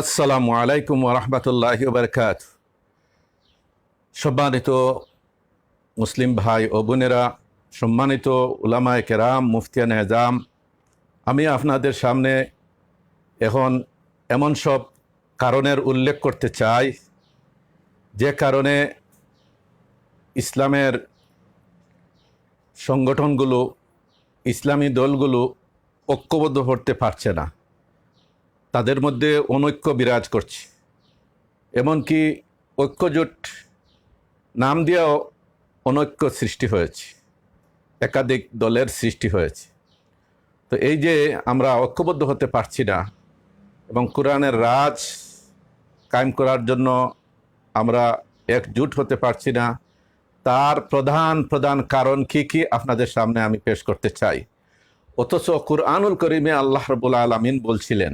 আসসালামু আলাইকুম ওরহমতুল্লাহ বরকাত সম্মানিত মুসলিম ভাই ও বোনেরা, সম্মানিত উলামায় কেরাম মুফতিয়ান এজাম আমি আপনাদের সামনে এখন এমন সব কারণের উল্লেখ করতে চাই। যে কারণে ইসলামের সংগঠনগুলো, ইসলামী দলগুলো ঐক্যবদ্ধ করতে পারছে না। তাদের মধ্যে অনৈক্য বিরাজ করছে। এমনকি ঐক্যজোট নাম দিয়েও অনৈক্য সৃষ্টি হয়েছে। একাধিক দলের সৃষ্টি হয়েছে। তো এই যে আমরা ঐক্যবদ্ধ হতে পারছি না এবং কোরআনের রাজ কায়েম করার জন্য আমরা একজুট হতে পারছি না, তার প্রধান প্রধান কারণ কি কি আপনাদের সামনে আমি পেশ করতে চাই। অথচ কুরআনুল করিমে আল্লাহ রবুল আলমিন বলছিলেন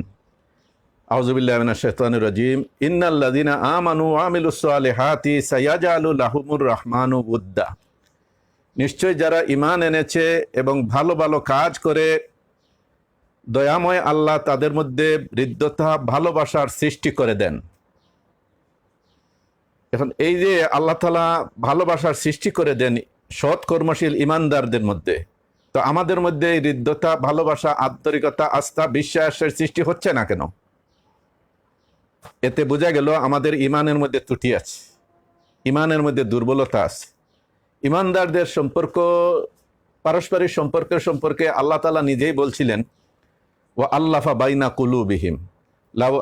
আউজুবিল্লাহিনাশানুর রাজিম। ইন্নাল্লাদিনা আমানু আমিলুসালেহাতি সাইয়াজালু লাহুমুর রহমানু উদ্দা। নিশ্চয় যারা ইমান এনেছে এবং ভালো ভালো কাজ করে, দয়াময় আল্লাহ তাদের মধ্যে হৃদ্যতা, ভালোবাসার সৃষ্টি করে দেন। এখন এই যে আল্লাহ তালা ভালোবাসার সৃষ্টি করে দেন সৎ কর্মশীল ইমানদারদের মধ্যে, তো আমাদের মধ্যে এই হৃদ্যতা, ভালোবাসা, আন্তরিকতা, আস্থা, বিশ্বাসের সৃষ্টি হচ্ছে না কেন? এতে বোঝা গেল আমাদের ইমানের মধ্যে ত্রুটি আছে, ইমানের মধ্যে দুর্বলতা আছে। ইমানদারদের সম্পর্ক, পারস্পরিক সম্পর্কের সম্পর্কে আল্লাহ তালা নিজেই বলছিলেন ও আল্লাফা বাইনা কুলু বিহিম লাউ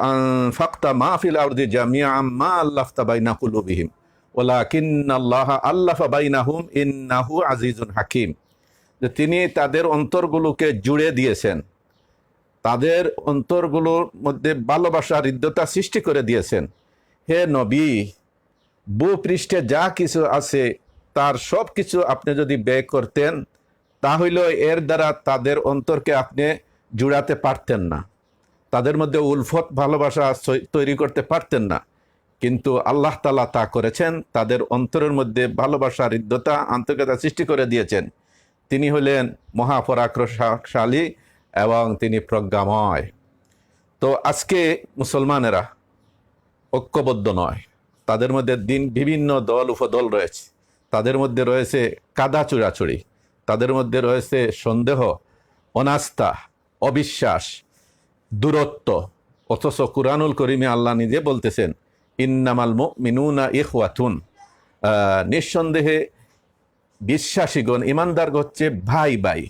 জামিয়া কুলু বিহিম আল্লাফা ইন্নাহু হাকিম। যে তিনি তাদের অন্তরগুলোকে জুড়ে দিয়েছেন। তাদের অন্তরগুলোর মধ্যে ভালোবাসা হৃদ্যতা সৃষ্টি করে দিয়েছেন। হে নবী, ভূপৃষ্ঠে যা কিছু আছে, তার সব কিছু আপনি যদি ব্যয় করতেন, তাহলে এর দ্বারা তাদের অন্তরকে আপনি জুড়াতে পারতেন না। তাদের মধ্যে উলফত ভালোবাসা তৈরি করতে পারতেন না। কিন্তু আল্লাহ তালা তা করেছেন, তাদের অন্তরের মধ্যে ভালোবাসা, হৃদ্যতা, আন্তরিকতা সৃষ্টি করে দিয়েছেন। তিনি হলেন মহাপরাক্রশালী এবং তিনি প্রজ্ঞাময়। তো আজকে মুসলমানেরা ঐক্যবদ্ধ নয়। তাদের মধ্যে দিন বিভিন্ন দল, উপদল রয়েছে। তাদের মধ্যে রয়েছে কাদা চুড়াচুড়ি তাদের মধ্যে রয়েছে সন্দেহ, অনাস্থা, অবিশ্বাস, দূরত্ব। অথচ কুরআনুল করিমে আল্লাহ নিজে বলতেছেন, ইন্নামাল মিনুনা ইহওয়াতুন নিঃসন্দেহে বিশ্বাসীগণ ইমানদার হচ্ছে ভাই ভাই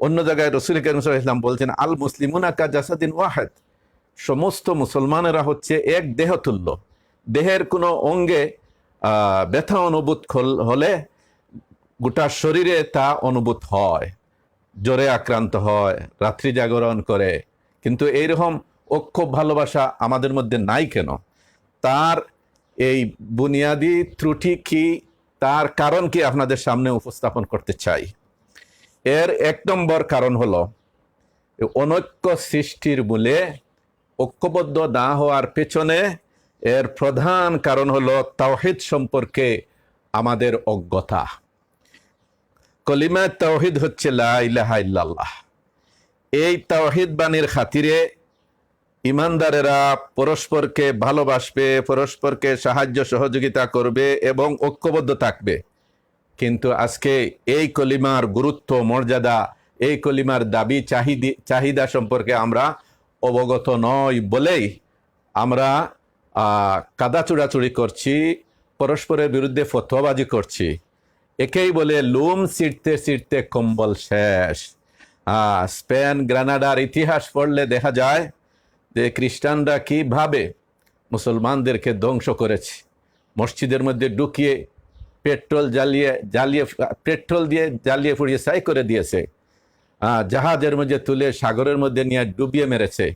অন্য জায়গায় রসুল করিম ইসলাম বলছেন, আল মুসলিমুনা কা জাসাদিন ওয়াহেদ। সমস্ত মুসলমানেরা হচ্ছে এক দেহতুল্য। দেহের কোনো অঙ্গে ব্যথা অনুভূত হলে গোটা শরীরে তা অনুভূত হয়। জ্বরে আক্রান্ত হয়, রাত্রি জাগরণ করে। কিন্তু এইরকম অক্ষ ভালোবাসা আমাদের মধ্যে নাই কেন? তার এই বুনিয়াদি ত্রুটি কি? তার কারণ কি আপনাদের সামনে উপস্থাপন করতে চাই? এর এক নম্বর কারণ হলো, অনৈক্য সৃষ্টির মূলে ঐক্যবদ্ধ না হওয়ার পেছনে এর প্রধান কারণ হলো তাওহিদ সম্পর্কে আমাদের অজ্ঞতা। কলিমা তাওহিদ হচ্ছে লাহ এই তাওহিদ বাণীর খাতিরে ইমানদারেরা পরস্পরকে ভালোবাসবে, পরস্পরকে সাহায্য সহযোগিতা করবে এবং ঐক্যবদ্ধ থাকবে। কিন্তু আজকে এই কলিমার গুরুত্ব, মর্যাদা, এই কলিমার দাবি, চাহিদি, চাহিদা সম্পর্কে আমরা অবগত নই বলেই আমরা কাদা চুড়াচুড়ি করছি, পরস্পরের বিরুদ্ধে ফতোয়াবাজি করছি। একেই বলে লুম ছিঁড়তে ছিঁড়তে কম্বল শেষ। স্পেন গ্রানাডার ইতিহাস পড়লে দেখা যায় যে খ্রিস্টানরা কীভাবে মুসলমানদেরকে ধ্বংস করেছে। মসজিদের মধ্যে ঢুকিয়ে পেট্রোল জ্বালিয়ে জ্বালিয়ে, পেট্রোল দিয়ে জ্বালিয়ে পুড়িয়ে সাই করে দিয়েছে। জাহাজের মধ্যে তুলে সাগরের মধ্যে নিয়ে ডুবিয়ে মেরেছে।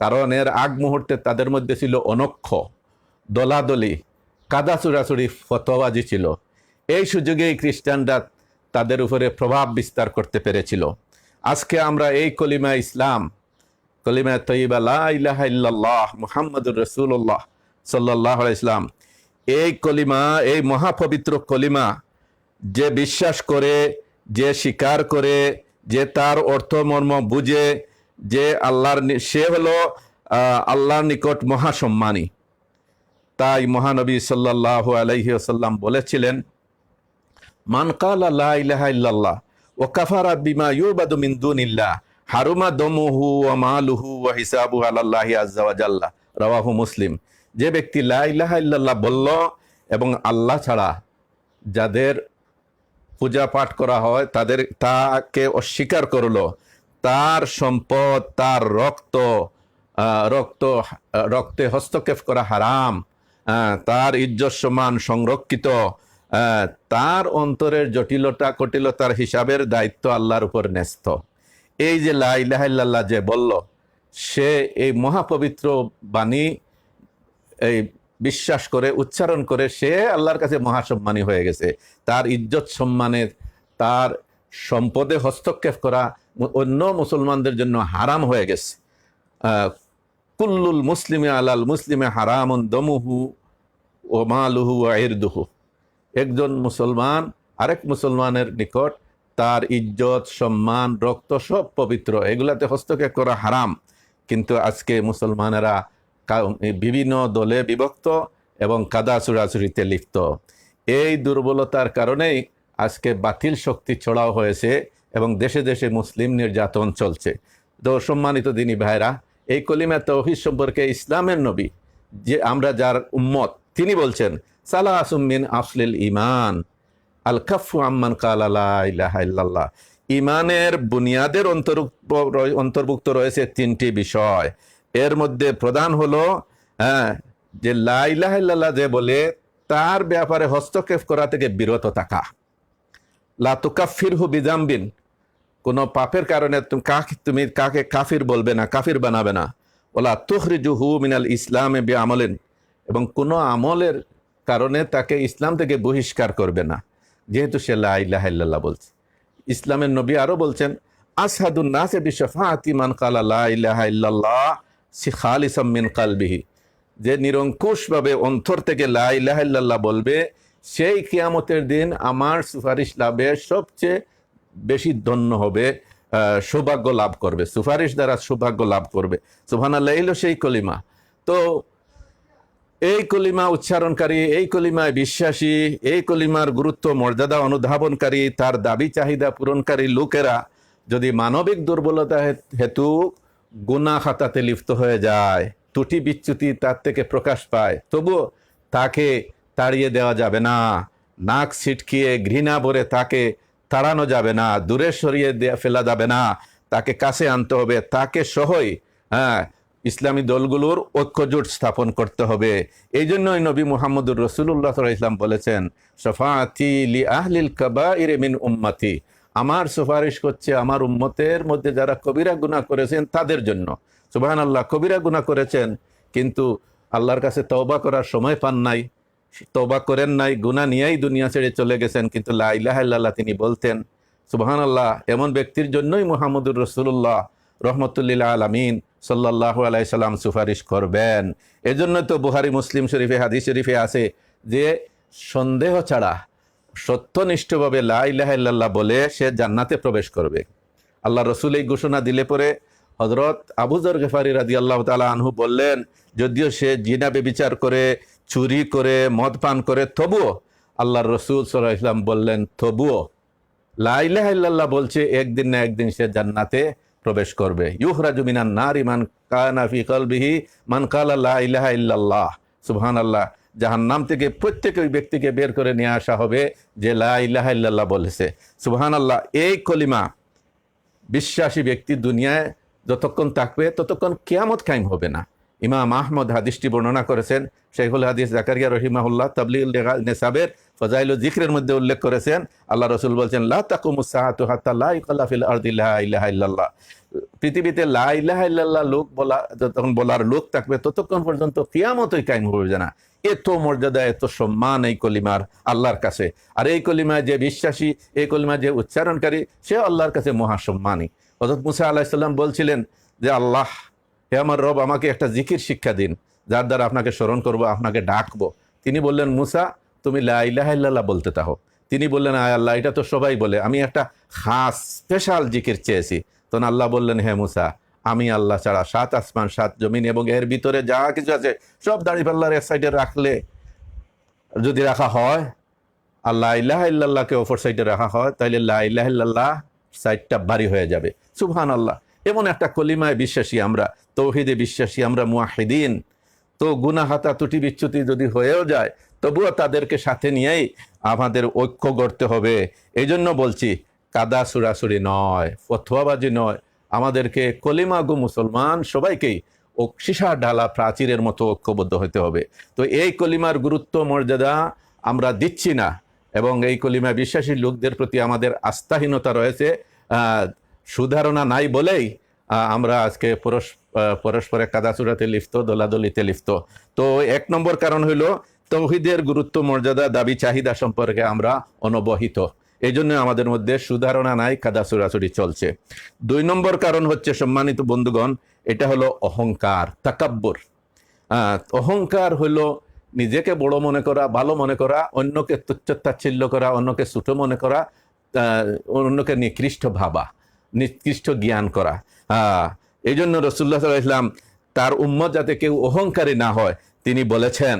কারণ এর আগ মুহূর্তে তাদের মধ্যে ছিল অনক্ষ, দলাদলি কাদা চুরাচুরি ফতোয়াজি ছিল। এই সুযোগেই খ্রিস্টানরা তাদের উপরে প্রভাব বিস্তার করতে পেরেছিল। আজকে আমরা এই কলিমা ইসলাম, কলিমা তৈবা লাহ মুহাম্মদুর রসুল্লাহ সাল্লাহ ইসলাম এই কলিমা, এই মহাপবিত্র কলিমা যে বিশ্বাস করে, যে স্বীকার করে, যে তার অর্থ মর্ম বুঝে, যে আল্লাহর সে হলো আল্লাহর নিকট মহাসম্মানী। তাই মহানবী সাল্লাহ আলাইহি আসাল্লাম বলেছিলেন মানকাল আল্লাহ ইলাহা ইল্লাল্লাহ ওয়া কাফারা বিমা ইউবাদু মিন দুনিল্লাহ, হারুমা দমুহু ওয়া মালুহু ওয়া হিসাবুহু আলাল্লাহি আজ্জা মুসলিম। যে ব্যক্তি লা ইলাহা ইল্লাল্লাহ বলল এবং আল্লাহ ছাড়া যাদের পূজা পাঠ করা হয়, তাদের, তাকে অস্বীকার করল, তার সম্পদ, তার রক্ত রক্ত রক্তে হস্তক্ষেপ করা হারাম তার ইজ্জত সংরক্ষিত তার অন্তরের জটিলতা, কটিলতার হিসাবের দায়িত্ব আল্লাহর উপর ন্যস্ত। এই যে লা ইলাহা ইল্লাল্লাহ যে বলল, সে এই মহাপবিত্র বাণী এই বিশ্বাস করে, উচ্চারণ করে সে আল্লাহর কাছে মহাসম্মানী হয়ে গেছে। তার ইজ্জত সম্মানের, তার সম্পদে হস্তক্ষেপ করা অন্য মুসলমানদের জন্য হারাম হয়ে গেছে। কুল্লুল মুসলিমে আলাল মুসলিমে হারামুন দমুহু ও মালুহু ও একজন মুসলমান, আরেক মুসলমানের নিকট তার ইজ্জত, সম্মান, রক্ত সব পবিত্র। এগুলাতে হস্তক্ষেপ করা হারাম। কিন্তু আজকে মুসলমানেরা বিভিন্ন দলে বিভক্ত এবং কাদা চুরাচুরিতে লিপ্ত। এই দুর্বলতার কারণেই আজকে বাতিল শক্তি ছড়াও হয়েছে এবং দেশে দেশে মুসলিম নির্যাতন চলছে। তো সম্মানিত দিনী ভাইরা, এই কলিমা তৌহিদ সম্পর্কে ইসলামের নবী, যে আমরা যার উম্মত, তিনি বলছেন সালা আসুমিন আফলিল ইমান আল কাফু আম্মান কালালা ইলাহা ইল্লাল্লাহ। ইমানের বুনিয়াদের অন্তর্ভুক্ত অন্তর্ভুক্ত রয়েছে তিনটি বিষয়। এর মধ্যে প্রধান হলো হ্যাঁ যে লা ইলাহা ইল্লাল্লাহ যে বলে, তার ব্যাপারে হস্তক্ষেপ করা থেকে বিরত থাকা। লা তুকাফির হু বিজাম্বিন কোনো পাপের কারণে তুমি কাকে তুমি কাকে কাফির বলবে না, কাফির বানাবে না। ওলা তুখরিজু হু মিনাল ইসলামে বি আমলেন এবং কোনো আমলের কারণে তাকে ইসলাম থেকে বহিষ্কার করবে না। যেহেতু সে লা ইলাহা বলছে। ইসলামের নবী আরও বলছেন আসহাদুন নাসে বিশফাআতি মান কালা লা ইলাহা ইল্লাল্লাহ। সি খালিসাম মিন কালবিহি। যে নিরঙ্কুশভাবে অন্তর থেকে লা ইলাহা ইল্লাল্লাহ বলবে, সেই কিয়ামতের দিন আমার সুপারিশ লাভে সবচেয়ে বেশি ধন্য হবে সৌভাগ্য লাভ করবে। সুপারিশ দ্বারা সৌভাগ্য লাভ করবে। সুবহানাল্লাহ এলো সেই কলিমা। তো এই কলিমা উচ্চারণকারী, এই কলিমায় বিশ্বাসী, এই কলিমার গুরুত্ব, মর্যাদা অনুধাবনকারী, তার দাবি চাহিদা পূরণকারী লোকেরা যদি মানবিক দুর্বলতা হেতু গুনা খাতাতে লিপ্ত হয়ে যায়, ত্রুটি বিচ্যুতি তার থেকে প্রকাশ পায়। তবুও তাকে তাড়িয়ে দেওয়া যাবে না, নাক ছিটকিয়ে ঘৃণা ভরে তাকে তাড়ানো যাবে না, দূরে সরিয়ে দেয়া ফেলা যাবে না, তাকে কাছে আনতে হবে, তাকে সহই হ্যাঁ ইসলামী দলগুলোর ঐক্যজোট স্থাপন করতে হবে। এই জন্যই নবী মোহাম্মদুর রসুল্লাহ ইসলাম বলেছেন সফাতি লি আহলিল কাবা মিন উম্মাতি। আমার সুপারিশ করছে আমার উম্মতের মধ্যে যারা কবিরা গুনাহ করেছেন তাদের জন্য। সুবাহান আল্লাহ কবিরা গুনাহ করেছেন, কিন্তু আল্লাহর কাছে তওবা করার সময় পান নাই। তওবা করেন নাই, গুনাহ নিয়েই দুনিয়া ছেড়ে চলে গেছেন, কিন্তু লা ইলাহা তিনি বলতেন সুবাহান আল্লাহ এমন ব্যক্তির জন্যই মুহাম্মদুর রসুল্লাহ রহমতুল্লিল্লাহ আলমিন সাল্লাহ আলাইসাল্লাম সুপারিশ করবেন। এজন্য তো বুহারি মুসলিম শরীফে, হাদিস শরীফে আছে যে সন্দেহ ছাড়া সত্যনিষ্ঠভাবে লা ইলাহা ইল্লাল্লাহ বলে সে জান্নাতে প্রবেশ করবে। আল্লাহ রসুল এই ঘোষণা দিলে পরে হজরত আবুজর গেফারি রাজি আল্লাহ তালা আনহু বললেন, যদিও সে জিনা বিচার করে, চুরি করে, মদ পান করে, তবুও আল্লাহর রসুল সাল্লাহ ইসলাম বললেন, তবুও লা ইলাহা ইল্লাল্লাহ বলছে, একদিন না একদিন সে জান্নাতে প্রবেশ করবে। ইউহরাজু মিনান নার ইমান কানা ফি কলবিহি, মান কালা লা ইলাহা ইল্লাল্লাহ। সুবহানাল্লাহ। জাহান্নাম থেকে প্রত্যেক ওই ব্যক্তিকে বের করে নিয়ে আসা হবে যে লা ইলাহা ইল্লাল্লাহ বলেছে। সুবহানাল্লাহ, এই কলিমা বিশ্বাসী ব্যক্তি দুনিয়ায় যতক্ষণ থাকবে, ততক্ষণ কেয়ামত কায়েম হবে না। ইমাম আহমদ হাদিসটি বর্ণনা করেছেন শেখুল হাদিস জাকারিয়া রহিমাহুল্লাহ তাবলিল নেসাবের ফজাইল জিক্রের মধ্যে উল্লেখ করেছেন, আল্লাহ রসুল বলছেন, লা পৃথিবীতে লা ইলাহা লোক বলা, যতক্ষণ বলার লোক থাকবে, ততক্ষণ পর্যন্ত কিয়ামতই কায়েম হবে না। এত মর্যাদা, এত সম্মান এই কলিমার আল্লাহর কাছে। আর এই কলিমায় যে বিশ্বাসী, এই কলিমায় যে উচ্চারণকারী সে আল্লাহর কাছে মহাসম্মানী হজরত মুসা আলাহিসাল্লাম বলছিলেন যে, আল্লাহ, হে আমার রব, আমাকে একটা জিকির শিক্ষা দিন। যার দ্বারা আপনাকে স্মরণ করব, আপনাকে ডাকবো। তিনি বললেন, মুসা, তুমি লা ইলাহা ইল্লাল্লাহ বলতে তাহো তিনি বললেন, আয় আল্লাহ, এটা তো সবাই বলে। আমি একটা খাস, স্পেশাল জিকির চেয়েছি। তখন আল্লাহ বললেন, হে মুসা আমি আল্লাহ ছাড়া সাত আসমান, সাত জমিন এবং এর ভিতরে যা কিছু আছে, সব দাঁড়িপাল্লার এক সাইডে রাখলে যদি রাখা হয় আল্লাহ ইল্লাহ ইল্লাল্লাহকে অপর সাইডে রাখা হয় তাহলে লা ইল্লাহ সাইডটা ভারী হয়ে যাবে। সুবহান আল্লাহ এমন একটা কলিমায় বিশ্বাসী আমরা, তৌহিদে বিশ্বাসী আমরা মুয়াহিদিন। তো গুনাহাতা, ত্রুটি বিচ্যুতি যদি হয়েও যায়, তবুও তাদেরকে সাথে নিয়েই আমাদের ঐক্য গড়তে হবে। এই জন্য বলছি, কাদা সুরাসুরি নয় ফথুয়াবাজি নয় আমাদেরকে কলিমাগু মুসলমান, সবাইকেই ও সীসা ঢালা প্রাচীরের মতো ঐক্যবদ্ধ হতে হবে। তো এই কলিমার গুরুত্ব, মর্যাদা আমরা দিচ্ছি না এবং এই কলিমা বিশ্বাসী লোকদের প্রতি আমাদের আস্থাহীনতা রয়েছে। সুধারণা নাই বলেই আমরা আজকে পরস পরস্পরে কাদাচুরাতে লিপ্ত, দোলাদলিতে লিপ্ত। তো এক নম্বর কারণ হইল, তৌহিদের গুরুত্ব, মর্যাদা, দাবি, চাহিদা সম্পর্কে আমরা অনবহিত। এই জন্য আমাদের মধ্যে সুধারণা নাই কাদা চুরাচুরি চলছে। দুই নম্বর কারণ হচ্ছে, সম্মানিত বন্ধুগণ, এটা হলো অহংকার, তাকাব্বর। অহংকার হলো নিজেকে বড় মনে করা, ভালো মনে করা, অন্যকে তুচ্ছ তাচ্ছিল্য করা, অন্যকে ছোটো মনে করা অন্যকে নিকৃষ্ট ভাবা, নিকৃষ্ট জ্ঞান করা। এই জন্য রসুল্লাহ সাল্লাহ ইসলাম তার উম্মত যাতে কেউ অহংকারী না হয় তিনি বলেছেন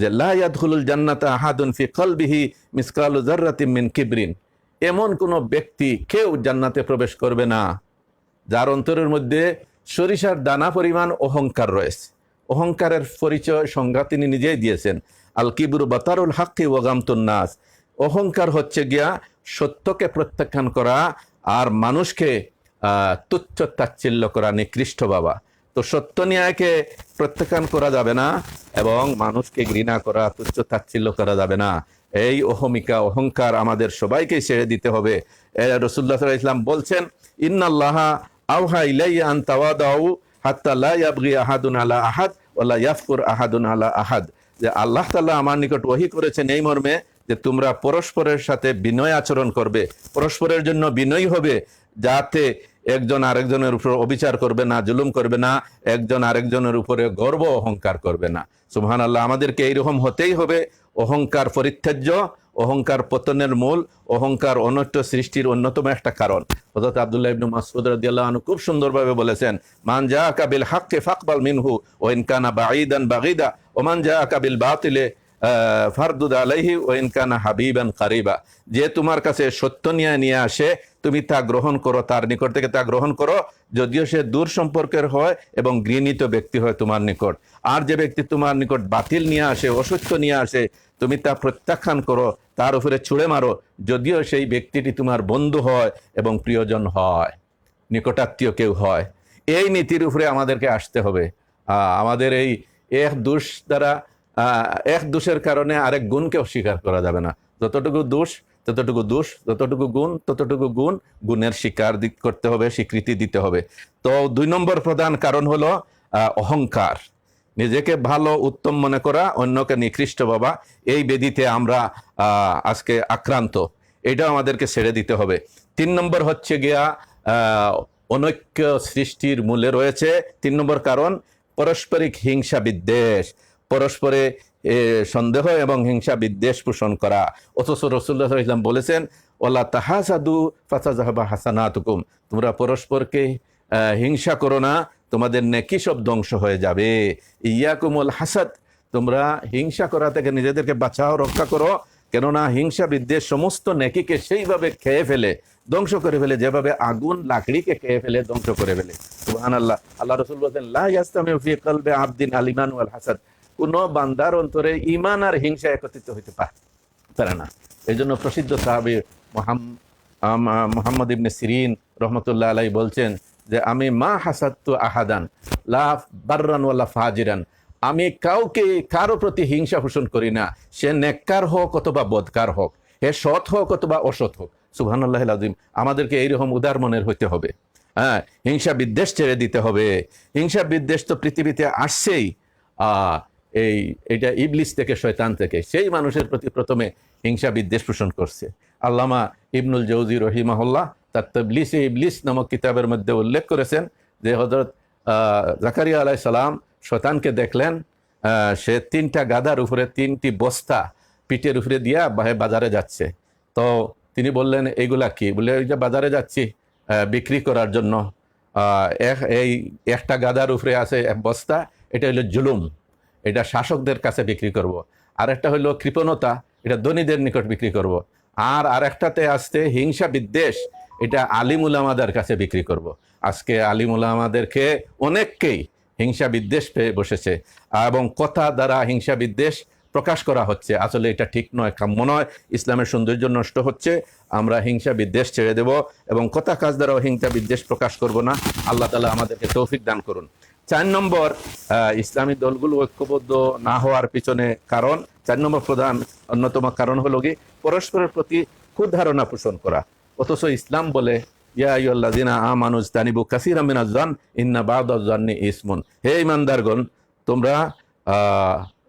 যে লায়াদুল জান্নাতা আহাদুন ফি কলবিহি মিসকাল জার্রাতিম কিবরিন। এমন কোন ব্যক্তি কেউ জান্নাতে প্রবেশ করবে না। যার অন্তরের মধ্যে সরিষার দানা পরিমাণ অহংকার রয়েছে। অহংকারের পরিচয় সংজ্ঞা তিনি নিজেই দিয়েছেন। আল কিবুর বাতারুল হাক্কি ওয়াগামতুন নাস। অহংকার হচ্ছে গিয়া সত্যকে প্রত্যাখ্যান করা আর মানুষকে তুচ্ছ তাচ্ছিল্য করা নিকৃষ্ট বাবা। তো সত্য ন্যায়কে প্রত্যাখ্যান করা যাবে না এবং মানুষকে ঘৃণা করা, তুচ্ছ তাচ্ছিল্য করা যাবে না। এই অহমিকা, অহংকার আমাদের সবাইকে ছেড়ে দিতে হবে। রসুল্লাহ ইসলাম বলছেন, ইন্নাল্লাহ আওহা ইলাইয়া আন তাওয়াদাউ হাত্তা লা ইয়াবগি আহাদুন আলা আহাদ ওয়ালা ইয়াফকুর আহাদুন আলা আহাদ। যে আল্লাহ তাআলা আমার নিকট ওহী করেছেন এই মর্মে যে তোমরা পরস্পরের সাথে বিনয় আচরণ করবে। পরস্পরের জন্য বিনয়ী হবে যাতে একজন আরেকজনের উপর অবিচার করবে না, জুলুম করবে না, একজন আরেকজনের উপরে গর্ব অহংকার করবে না। সুবহান আল্লাহ আমাদেরকে এইরকম হতেই হবে। অহংকার পরিত্যাজ্য, অহংকার পতনের মূল, অহংকার অনৈত্য সৃষ্টির অন্যতম একটা কারণ। হযরত আবদুল্লাহ ইবনে মাসউদ রাদিয়াল্লাহু আনহু খুব সুন্দরভাবে বলেছেন, মান জাআকা বিল হাক্কি ফাকবাল মিনহু, ওয়া ইন কানা বাঈদান বাগীদা, ওয়া মান জাআকা বিল বাতিলে ফারদুদ আলাইহি, ওয়া ইন কানা হাবিবান কারিবা। যে তোমার কাছে সত্য নিয়ে নিয়ে আসে তুমি তা গ্রহণ করো, তার নিকট থেকে তা গ্রহণ করো। যদিও সে দূর সম্পর্কের হয় এবং গৃহীত ব্যক্তি হয় তোমার নিকট। আর যে ব্যক্তি তোমার নিকট বাতিল নিয়ে আসে, অসত্য নিয়ে আসে, তুমি তা প্রত্যাখ্যান করো, তার উপরে ছুঁড়ে মারো। যদিও সেই ব্যক্তিটি তোমার বন্ধু হয় এবং প্রিয়জন হয়, নিকটাত্মীয় কেউ হয়। এই নীতির উপরে আমাদেরকে আসতে হবে। আমাদের এই এক দোষ দ্বারা এক দোষের কারণে আরেক গুণকে অস্বীকার করা যাবে না। যতটুকু দোষ ততটুকু দোষ, যতটুকু গুণ, ততটুকু গুণ, গুণের স্বীকার করতে হবে, স্বীকৃতি দিতে হবে। তো দুই নম্বর প্রধান কারণ হলো অহংকার। নিজেকে ভালো, উত্তম মনে করা, অন্যকে নিকৃষ্ট বাবা এই বেদিতে আমরা আজকে আক্রান্ত। এটাও আমাদেরকে ছেড়ে দিতে হবে। তিন নম্বর হচ্ছে গিয়া অনৈক্য সৃষ্টির মূলে রয়েছে। তিন নম্বর কারণ, পারস্পরিক হিংসা বিদ্বেষ। পরস্পরে সন্দেহ এবং হিংসা বিদ্বেষ পোষণ করা। অথচ রসুল্লাহ ইসলাম বলেছেন, ওলা তাহাসাদু ফাসাজাহাবা হাসানাতুকুম। তোমরা পরস্পরকে হিংসা করো না, তোমাদের নেকি সব ধ্বংস হয়ে যাবে। ইয়াকুমুল হাসাদ, তোমরা হিংসা করা থেকে নিজেদেরকে বাঁচাও, রক্ষা করো। কেননা হিংসা, বিদ্বেষ সমস্ত নেকিকে সেইভাবে খেয়ে ফেলে, ধ্বংস করে ফেলে, যেভাবে আগুন, লাকড়িকে খেয়ে ফেলে, ধ্বংস করে ফেলে। আল্লাহ আল্লাহ রসুল বলছেন, লা ইয়াস্তামিউ ফি কলবে আবদিন আল ওয়াল হাসাদ। কোন বান্দার অন্তরে ইমান আর হিংসা একত্রিত হইতে পারে না। এই জন্য প্রসিদ্ধ সাহাবি মোহাম্মদ ইবনে সিরিন রহমতুল্লাহ আলাই বলছেন যে, আমি মা হাসাত্তু আহাদান, লা বাররান ওয়ালা ফাজিরান। আমি কাউকে, কারও প্রতি হিংসা পোষণ করি না। সে নেককার হোক অথবা বদকার হোক হে সৎ হোক অথবা অসৎ হোক। সুবহানাল্লাহ আজিম আমাদেরকে এইরকম উদার মনের হইতে হবে। হ্যাঁ হিংসা বিদ্বেষ ছেড়ে দিতে হবে। হিংসা বিদ্বেষ তো পৃথিবীতে আসছেই। এই, এটা ইবলিস থেকে শয়তান থেকে, সেই মানুষের প্রতি প্রথমে হিংসা বিদ্বেষ পোষণ করছে। আল্লামা ইবনুল জৌজি রহিমাহুল্লাহ তার তবলিসে ইবলিস নামক কিতাবের মধ্যে উল্লেখ করেছেন যে হজরত জাকারিয়া আলাই সালাম শতানকে দেখলেন সে তিনটা গাদার উপরে তিনটি বস্তা পিঠের উপরে দিয়া বাহে বাজারে যাচ্ছে। তো তিনি বললেন এইগুলা কি? বলে, ওই যে বাজারে যাচ্ছি বিক্রি করার জন্য। এই একটা গাদার উপরে আছে এক বস্তা, এটা হলো জুলুম। এটা শাসকদের কাছে বিক্রি করব। আর একটা হলো কৃপণতা, এটা ধনীদের নিকট বিক্রি করব। আর আরেকটাতে আসতে হিংসা বিদ্বেষ, এটা আলিমুল আমাদের কাছে বিক্রি করব। আজকে আলিমুল আমাদেরকে অনেককেই হিংসা বিদ্বেষ পেয়ে বসেছে এবং কথা দ্বারা হিংসা বিদ্বেষ প্রকাশ করা হচ্ছে আসলে এটা ঠিক নয়, কাম্য নয় ইসলামের সৌন্দর্য নষ্ট হচ্ছে, আমরা হিংসা বিদ্বেষ ছেড়ে দেব এবং কথা কাজ দ্বারাও হিংসা বিদ্বেষ প্রকাশ করব না আল্লাহ তালা আমাদেরকে তৌফিক দান করুন চার নম্বর ইসলামী দলগুলো ঐক্যবদ্ধ না হওয়ার পিছনে কারণ, চার নম্বর প্রধান অন্যতম কারণ হলো কি পরস্পরের প্রতি ক্ষুধারণা পোষণ করা। অথচ ইসলাম বলে ইসমুন। হে ইমানদারগণ, তোমরা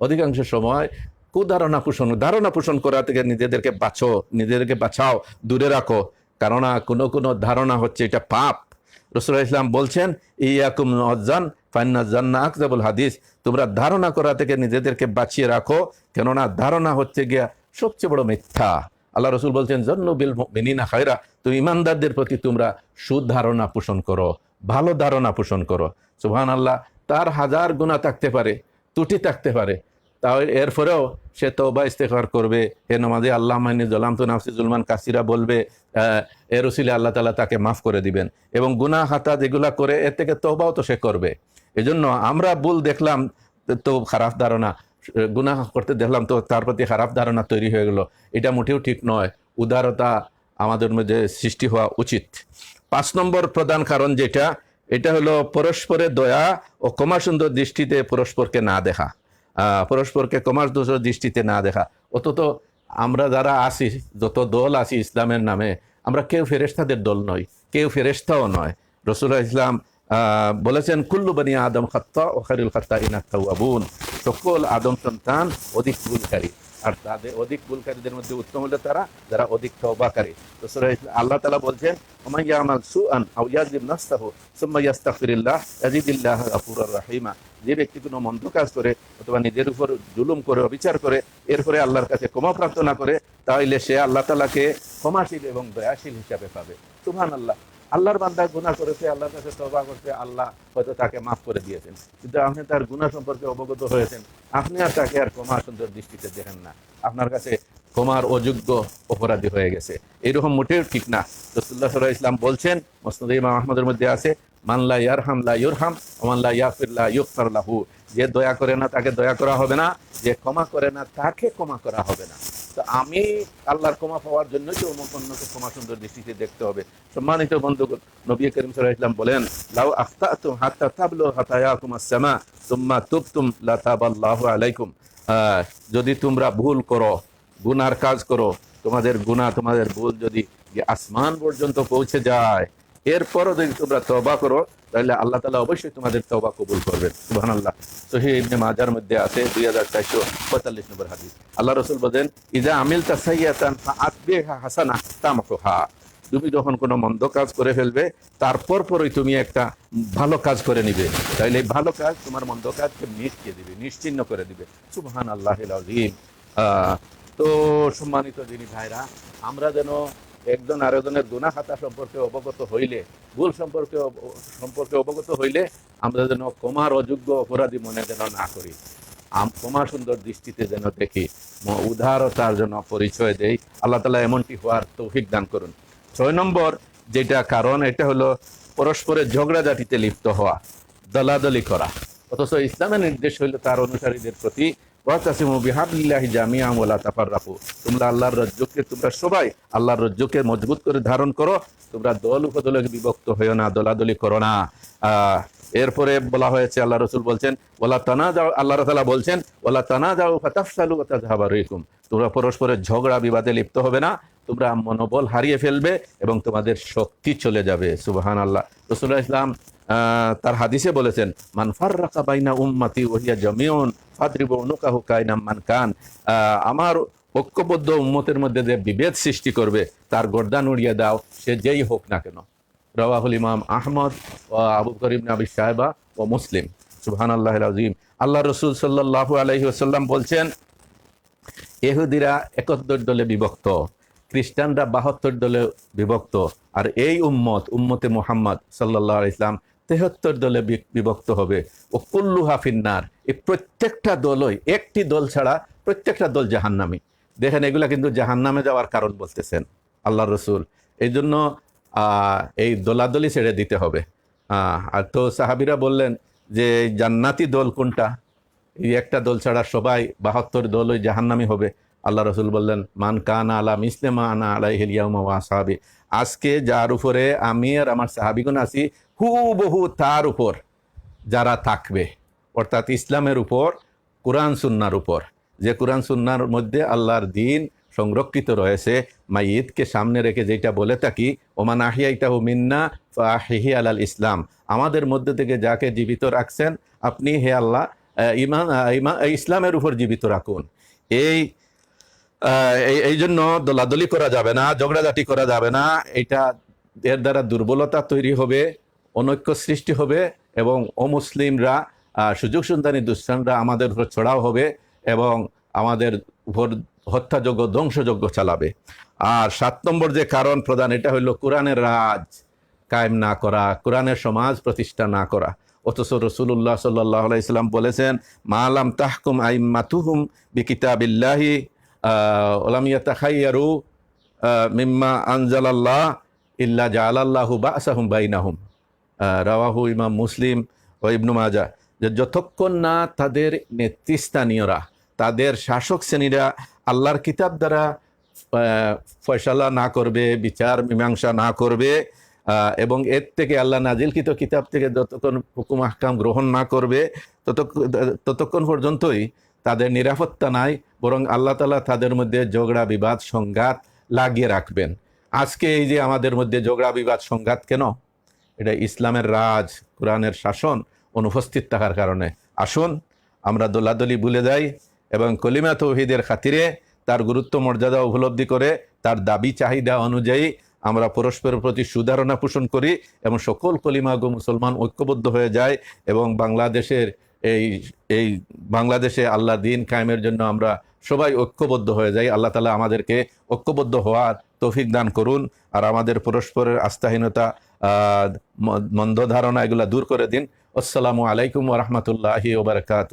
অধিকাংশ সময় কুধারণা পোষণ, ধারণা পোষণ করা থেকে নিজেদেরকে বাঁচো, নিজেদেরকে বাঁচাও, দূরে রাখো। কেননা কোনো কোনো ধারণা হচ্ছে এটা পাপ। রসুল্লাহ ইসলাম বলছেন, ইয়াকুম অজান ফান্না জান্না আকজাবুল হাদিস, তোমরা ধারণা করা থেকে নিজেদেরকে বাঁচিয়ে রাখো, কেননা ধারণা হচ্ছে গিয়া সবচেয়ে বড় মিথ্যা। আল্লাহ রসুল বলছেন, জন্ন বিল মিনিনা খায়রা তুমি ইমানদারদের প্রতি তোমরা সুধারণা পোষণ করো, ভালো ধারণা পোষণ করো। সুবহান আল্লাহ তার হাজার গুণা থাকতে পারে, ত্রুটি থাকতে পারে, তাও এরপরেও সে তৌবা ইস্তেফার করবে, হে নমাজে আল্লাহ মাইনি জলাম তো নাফসি জুলমান কাসিরা বলবে এর উসিলে আল্লাহ তালা তাকে মাফ করে দিবেন। এবং গুনা হাতা যেগুলা করে, এর থেকে তৌবাও তো সে করবে। এজন্য আমরা ভুল দেখলাম, তো খারাপ ধারণা, গুনাহ করতে দেখলাম, তো তার প্রতি খারাপ ধারণা তৈরি হয়ে গেল। এটা মোটেও ঠিক নয়। উদারতা আমাদের মধ্যে সৃষ্টি হওয়া উচিত। পাঁচ নম্বর প্রধান কারণ যেটা, এটা হলো পরস্পরের দয়া ও সুন্দর দৃষ্টিতে পরস্পরকে না দেখা। পরস্পরকে ক্ষমা সুন্দর দৃষ্টিতে না দেখা। অত তো আমরা যারা আছি, যত দল আছি ইসলামের নামে, আমরা কেউ ফেরেস্তাদের দল নই, কেউ ফেরেস্তাও নয়। রসুল্লাহ ইসলাম বলেছেন, কুল্লু বানি আদম খাত্তা ও খারিল ইনা তাওয়াবুন। সকল আদম সন্তান অধিক ভুলকারী, আর তাদের অধিক ভুলকারীদের মধ্যে উত্তম হলো তারা, যারা অধিক তওবাকারী। ইসলাম, আল্লাহ তাআলা বলছেন, ওমান ইয়ামাল সুআন আও সুম্মা ইয়াজিদিল্লাহ রাহিমা। যে ব্যক্তি কোনো মন্দ কাজ করে অথবা নিজের উপর জুলুম করে, অবিচার করে, এরপরে আল্লাহর কাছে ক্ষমা প্রার্থনা করে, তাহলে সে আল্লাহ তালাকে ক্ষমাশীল এবং দয়াশীল হিসাবে পাবে। সুবহান আল্লাহ আল্লাহর বান্দা গুণা করেছে, আল্লাহর কাছে তবা করছে, আল্লাহ হয়তো তাকে মাফ করে দিয়েছেন। কিন্তু আপনি তার গুণা সম্পর্কে অবগত হয়েছেন, আপনি আর তাকে আর ক্ষমা সুন্দর দৃষ্টিতে দেখেন না। আপনার কাছে ক্ষমার অযোগ্য অপরাধী হয়ে গেছে। এরকম মোটেও ঠিক না। রসুল্লাহ সাল্লাহ ইসলাম বলছেন, মসনদ ইমাম আহমদের মধ্যে আছে মানলা ইয়ারহাম লা ইউরহাম ওমানলা ইয়াফিল্লা ইউফার লাহু। যে দয়া করে না, তাকে দয়া করা হবে না। যে ক্ষমা করে না, তাকে ক্ষমা করা হবে না। তো আমি আল্লাহর ক্ষমা পাওয়ার জন্য যে অমুক অন্যকে ক্ষমা সুন্দর দৃষ্টিতে দেখতে হবে। সম্মানিত বন্ধুগণ নবী করিম সাল্লাল্লাহু আলাইহি ওয়াসাল্লাম বলেন লাউ আখতাতুম হাত্তা তাবলু হাতায়াকুম আস-সামা সুম্মা তুবতুম লা তাবাল্লাহু আলাইকুম। আহ, যদি তোমরা ভুল করো গুনার কাজ করো তোমাদের গুনাহ তোমাদের ভুল যদি আসমান পর্যন্ত পৌঁছে যায় এরপরও যদি তোমরা তবা করো তাহলে আল্লাহ তালা অবশ্যই তোমাদের তওবা কবুল করবেন। সুবহানাল্লাহ। সহিহ ইবনে মাজার মধ্যে আছে 2445 নম্বর হাদিস। আল্লাহ রসুল বলেন ইজা ফাআতবিহা হাসানা তুমি যখন কোনো মন্দ কাজ করে ফেলবে, তারপর পরই তুমি একটা ভালো কাজ করে নিবে। তাইলে এই ভালো কাজ তোমার মন্দ কাজকে মিটিয়ে দিবে নিশ্চিহ্ন করে দিবে। সুবহান আল্লাহ তো সম্মানিত যিনি ভাইরা, আমরা যেন একজন আরেকজনের গুনা খাতা সম্পর্কে অবগত হইলে, ভুল সম্পর্কে সম্পর্কে অবগত হইলে আমরা যেন ক্ষমার অযোগ্য অপরাধী মনে যেন না করি। ক্ষমা সুন্দর দৃষ্টিতে যেন দেখি উদারতার জন্য পরিচয় দেই। আল্লাহ তালা এমনটি হওয়ার তৌফিক দান করুন। ছয় নম্বর, যেটা কারণ, এটা হলো পরস্পরের ঝগড়া ঝগড়াঝাটিতে লিপ্ত হওয়া, দলাদলি করা। অথচ ইসলামের নির্দেশ হইল তার অনুসারীদের প্রতি ওয়াতাসিমু তাফাররাকু তোমরা আল্লাহর রজ্জুকে তোমরা সবাই আল্লাহর রজ্জুকে মজবুত করে ধারণ করো। তোমরা দল উপদলে বিভক্ত হইও না, দলাদলি করো না। এরপরে বলা হয়েছে, আল্লাহ রসুল বলছেন ওলা তানা যাও আল্লাহ তালা বলছেন ওলা তানা যাও ফাতাফসালু তাযহাবা তোমরা পরস্পরের ঝগড়া বিবাদে লিপ্ত হবে না। তোমরা মনোবল হারিয়ে ফেলবে এবং তোমাদের শক্তি চলে যাবে। সুবহান আল্লাহ রসুল্লাহ ইসলাম তার হাদিসে বলেছেন, মান ফাররাকা বাইনা উম্মতি ওহিয়া জামিউন, ফাদরিবু উনুকাহু কাইনাম মান কান। আমার ঐক্যবদ্ধ উম্মতের মধ্যে যে বিভেদ সৃষ্টি করবে, তার গর্দান উড়িয়ে দাও, সে যেই হোক না কেন। রওয়াহুল ইমাম আহমদ ও আবু করিম নাবি সাহেবা ও মুসলিম। সুবহান আল্লাহ আজিম আল্লাহ রসুল সাল্লাহ আলহি আসাল্লাম বলছেন এহুদিরা একত্তর দলে বিভক্ত, খ্রিস্টানরা বাহাত্তর দলে বিভক্ত। আর এই উম্মত, উম্মতে মোহাম্মদ সাল্লাহ ইসলাম তেহাত্তর দলে বিভক্ত হবে। ও কুল্লু হাফিন্নার এই প্রত্যেকটা দলই, একটি দল ছাড়া প্রত্যেকটা দল জাহান্নামি। দেখেন, এগুলা কিন্তু জাহান্নামে যাওয়ার কারণ বলতেছেন আল্লাহ রসুল। এই জন্য এই দলাদলি ছেড়ে দিতে হবে। আর তো সাহাবিরা বললেন যে জান্নাতি দল কোনটা? এই একটা দল ছাড়া সবাই, বাহাত্তর দল ওই জাহান্নামি হবে। আল্লাহ রসুল বললেন, মান কান আলা মিসলেমা আনা আলাই হেলিয়াউমা সাহাবি আজকে যার উপরে আমি আর আমার সাহাবিগুন আছি হু বহু তার উপর যারা থাকবে, অর্থাৎ ইসলামের উপর, কোরআন, সুন্নার উপর। যে কোরআন, সুন্নার মধ্যে আল্লাহর দিন সংরক্ষিত রয়েছে মাইদকে সামনে রেখে যেটা বলে থাকি, ওমান আহিয়াইটাহু মিন্না ফাহিহি আলাল ইসলাম। আমাদের মধ্যে থেকে যাকে জীবিত রাখছেন, আপনি হে আল্লাহ ইমান ইমা- ইসলামের উপর জীবিত রাখুন। এই এই জন্য দলাদলি করা যাবে না, ঝগড়াঝাটি করা যাবে না। এটা এর দ্বারা দুর্বলতা তৈরি হবে অনৈক্য সৃষ্টি হবে এবং অমুসলিমরা সুযোগ সন্ধানী দুষ্টানরা আমাদের উপর ছড়াও হবে এবং আমাদের উপর হত্যাযোগ্য ধ্বংসযোগ্য চালাবে। আর সাত নম্বর যে কারণ প্রধান, এটা হইল কোরআনের রাজ কায়েম না করা, কোরআনের সমাজ প্রতিষ্ঠা না করা। অথচ রসুল্লাহ সাল্লাহ ইসলাম বলেছেন মালাম তাহকুম আইম মাতুহুম বিকিতাবিল্লাহি ওলামিয়া তাখাইয়ারু মিম্মা আনজালাল্লাহ ইল্লা জালাল্লাহু বাসাহুম বাইনাহুম। রাওয়াহু ইমাম মুসলিম ও ইবনু মাজা যে যতক্ষণ না তাদের নেতৃস্থানীয়রা, তাদের শাসক শ্রেণীরা আল্লাহর কিতাব দ্বারা ফয়সালা না করবে, বিচার মীমাংসা না করবে এবং এর থেকে আল্লাহ নাজিলকৃত কিতাব থেকে যতক্ষণ হুকুম আহকাম গ্রহণ না করবে ততক্ষণ পর্যন্তই তাদের নিরাপত্তা নাই, বরং আল্লাহ তালা তাদের মধ্যে ঝগড়া, বিবাদ, সংঘাত লাগিয়ে রাখবেন। আজকে এই যে আমাদের মধ্যে ঝগড়া, বিবাদ, সংঘাত কেন? এটা ইসলামের রাজ, কোরআনের শাসন অনুপস্থিত থাকার কারণে। আসুন, আমরা দোলাদলি ভুলে যাই এবং কলিমা তৌহিদের খাতিরে তার গুরুত্ব, মর্যাদা উপলব্ধি করে তার দাবি, চাহিদা অনুযায়ী আমরা পরস্পরের প্রতি সুধারণা পোষণ করি এবং সকল কলিমাগো মুসলমান ঐক্যবদ্ধ হয়ে যায় এবং বাংলাদেশের এই এই বাংলাদেশে আল্লাহ দিন কায়েমের জন্য আমরা সবাই ঐক্যবদ্ধ হয়ে যাই। আল্লাহ তালা আমাদেরকে ঐক্যবদ্ধ হওয়ার তৌফিক দান করুন। আর আমাদের পরস্পরের আস্থাহীনতা মন্দ ধারণা এগুলা দূর করে দিন। আসসালামু আলাইকুম ওরহমতুল্লাহি ওবরকাত